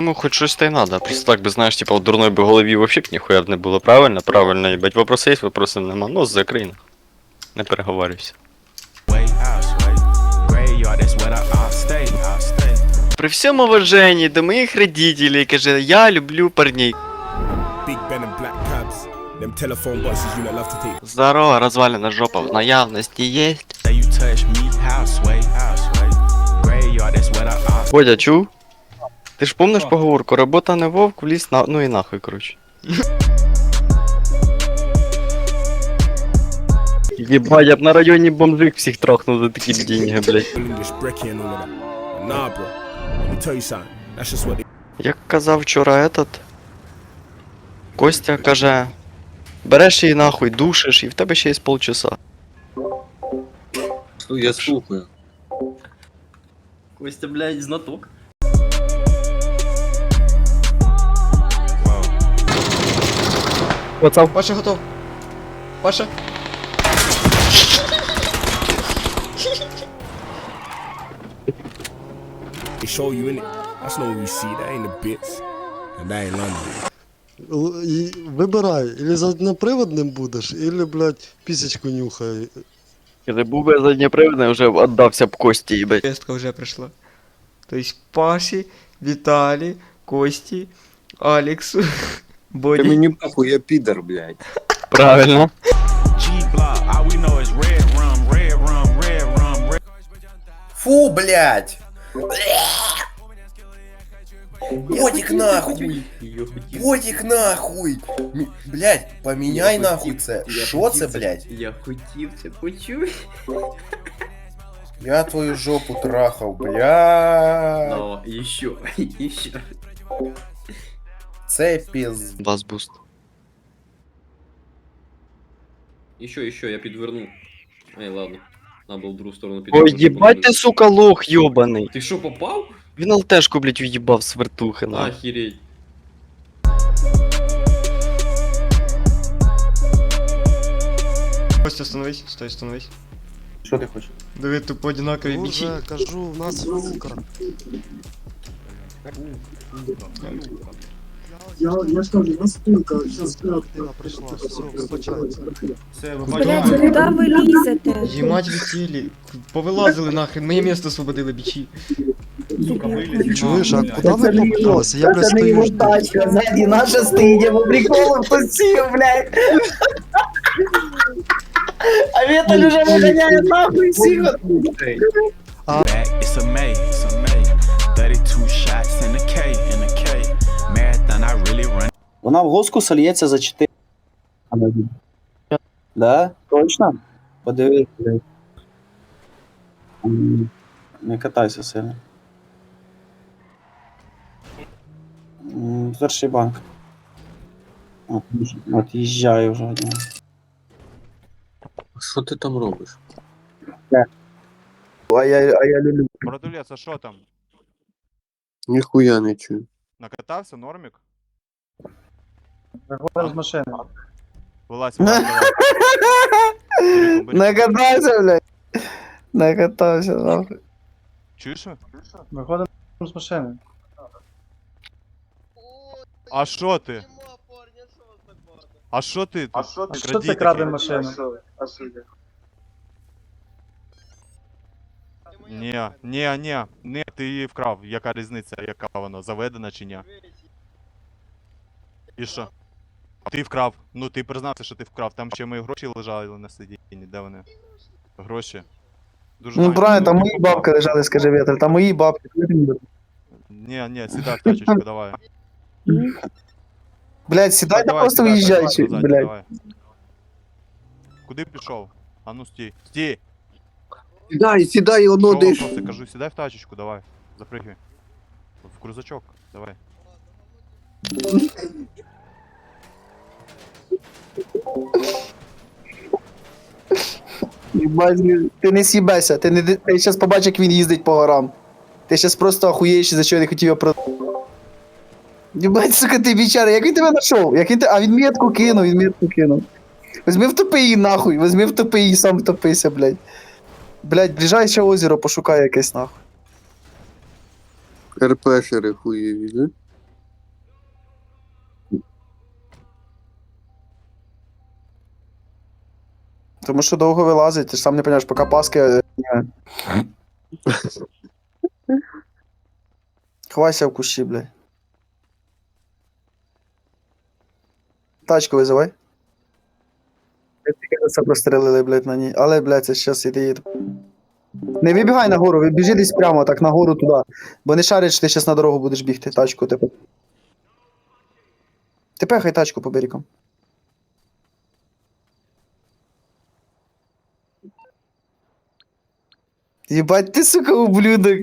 Ну, хоч щось та й надо. Просто так би, знаєш, типа, у дурної би голові вообще б ніхуя б не було. Правильно, правильно, їбать. Вопроси є, вопросів нема. Ну, закрий. Не stay. При всьому уваженні до моїх родителей, каже, я люблю парней. Здорово, розвалена жопа в наявності є. Бодя, чув? Ти ж помниш поговорку, робота не вовк, в ліс на... ну і нахуй, коротше. Єбать, я б на районі бомжик всіх трахнув за такі деньги, блядь. Як казав вчора этот, Костя каже, береш її нахуй, душиш, і в тебе ще є полчаса. Ну, я слухаю. Костя, блядь, знаток. Пацан, Паша готов. Паша. they show you in it. That's not what we see. That ain't the bits. And that ain't London. Л- і Вибирай, или заднеприводним будеш, или, блядь, пісечку нюхай. Коли був би заднєприводний, вже віддався б Кості, їбать. Повестка вже прийшла. Тобто Паші, Віталі, Кості, Алексу, Ти Боді. мені похуй, я підер, блядь. Правильно. G block. All we know is red rum, red rum, red rum, red. Фу, блядь! Ботик нахуй! Ботик нахуй! М- Блядь, поменяй нахуй це. Що це, блядь? Я хотів це почути. Я твою жопу трахав, блядь. Но, еще, еще. Це піз... Вас буст. Еще, еще, я підверну. Ай, ладно. Надо було в другу сторону Ой, підвернути. їбать ти, сука, лох йобаний. Ти що, попав? Він алтешку, блядь, в'їбав з вертухи, нахуй. Охереть. Костя, остановись, стой, остановись. Що ти хочеш? Диви тупо одинакові бічі. Уже, кажу, в нас фулка. Я, я ж кажу, на спинка, зараз Вона прийшла, все, вибачається. Все, Блять, куди ви лізете? Їмать відсілі. Повилазили нахрен, моє місто освободили бічі. Чуєш, а куди ви попалися? Я, блядь, стою жду. Сзади наша стоїть, я по приколу посів, блядь. А Віталь уже виганяє нахуй всіх. It's a May, it's a May. 32 shots in the K, in the K. Marathon, I really run. Вона в госку сольється за 4. Да? Точно? Подивись, блядь. Не катайся сильно. М, Перший банк. От, от їжджаю вже. один. Що ти там робиш? А я, а я люблю. Братулець, а що там? Ніхуя не чую. Накатався, нормік? Виходимо з машини. Вилазь, вилазь, давай. Бери, бери. Накатався, блядь. Накатався, нахуй. Чуєш? ви? Виходимо з машини. А що ти? А що ти? А що А що це краде машину? Ні, ні, ні, ні, ти її вкрав. Яка різниця, яка вона, заведена чи ні? І що? Ти вкрав. Ну ти признався, що ти вкрав. Там ще мої гроші лежали на сидінні. Де вони? Гроші. Дуже Ну правильно, там мої бабки лежали, скажи Віталь, там мої бабки. Ні, ні, сідай в тачечку, давай. Блядь, сідай та Давай, просто виїжджай, чи, блядь. Куди пішов? А ну стій. Стій! Сідай, сідай, воно диш. вопроси? Кажу, сідай в тачечку, давай. Запрыгивай. В крузачок, давай. Їбать, ну, Ти не сібеся, ти не ти зараз побачиш, як він їздить по горам. Ти зараз просто охуєєш, за що я не хотів його про. Єбать, сука, ти бічара, як він тебе знайшов? Як він те... А він метку кинув, він метку кинув. Візьми втопи її нахуй, візьми втопи її, сам втопися, блядь. Блядь, ближайше озеро пошукай якесь нахуй. РПшери хуєві, да? Тому що довго вилазить, ти ж сам не розумієш, поки паски. е, ні. Ховайся в кущі, блядь. Тачку визивай. Це прострелили, блядь, на ній. Але, блядь, це щас іди. Не вибігай нагору, біжи десь прямо, так нагору туди. Бо не що ти щас на дорогу будеш бігти, тачку типу. Ти пехай тачку по берегам. Єбать, ти, сука, ублюдок.